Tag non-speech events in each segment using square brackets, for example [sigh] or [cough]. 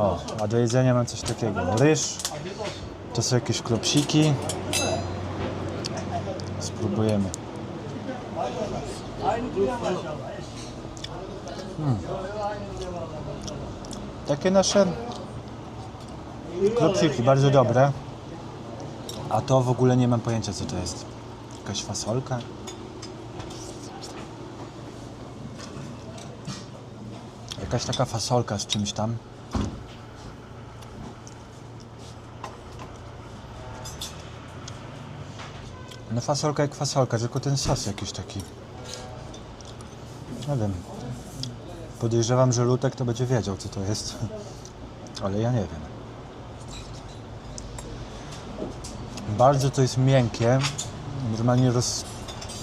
O, a do jedzenia mam coś takiego. Ryż, to są jakieś klopsiki. Spróbujemy. Mm. Takie nasze klopsiki, bardzo dobre. A to w ogóle nie mam pojęcia co to jest. Jakaś fasolka? Jakaś taka fasolka z czymś tam. No fasolka jak fasolka, tylko ten sos jakiś taki. Nie wiem. Podejrzewam, że Lutek to będzie wiedział co to jest. [laughs] Ale ja nie wiem. Bardzo to jest miękkie. Normalnie roz,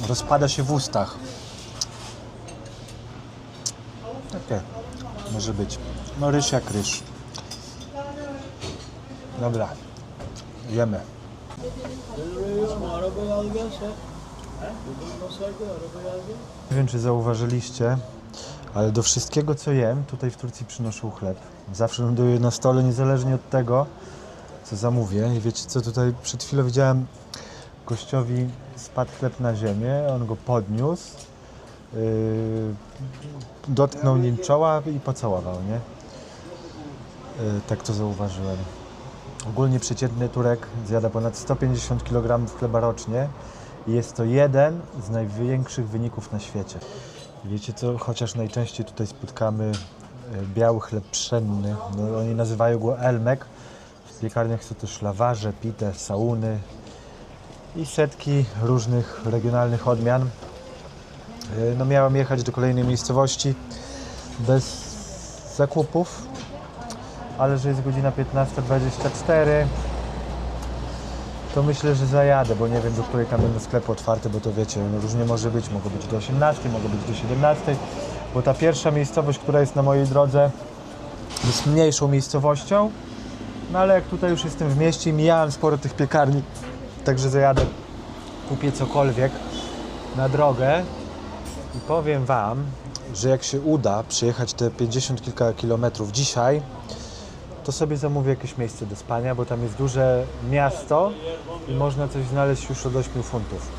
rozpada się w ustach. Takie może być. No ryż jak ryż. Dobra. Jemy. Nie wiem, czy zauważyliście, ale do wszystkiego, co jem, tutaj w Turcji przynoszą chleb. Zawsze ląduje na stole, niezależnie od tego, co zamówię. I wiecie co, tutaj przed chwilą widziałem, gościowi spadł chleb na ziemię, on go podniósł, yy, dotknął nim czoła i pocałował, nie? Yy, tak to zauważyłem. Ogólnie przeciętny Turek zjada ponad 150 kg chleba rocznie i jest to jeden z największych wyników na świecie. Wiecie co, chociaż najczęściej tutaj spotkamy e, biały chleb pszenny, no, oni nazywają go elmek. W piekarniach są też lawarze, pite, sauny i setki różnych regionalnych odmian. E, No miałem jechać do kolejnej miejscowości bez zakupów, ale że jest godzina 15.24 to myślę, że zajadę, bo nie wiem, do której tam będą sklepy otwarte, bo to wiecie, no różnie może być, mogą być do 18, mogą być do 17, bo ta pierwsza miejscowość, która jest na mojej drodze, jest mniejszą miejscowością, no ale jak tutaj już jestem w mieście i mijałem sporo tych piekarni, także zajadę, kupię cokolwiek na drogę. I powiem Wam, że jak się uda przyjechać te 50 kilka kilometrów dzisiaj, to sobie zamówię jakieś miejsce do spania, bo tam jest duże miasto i można coś znaleźć już od 8 funtów.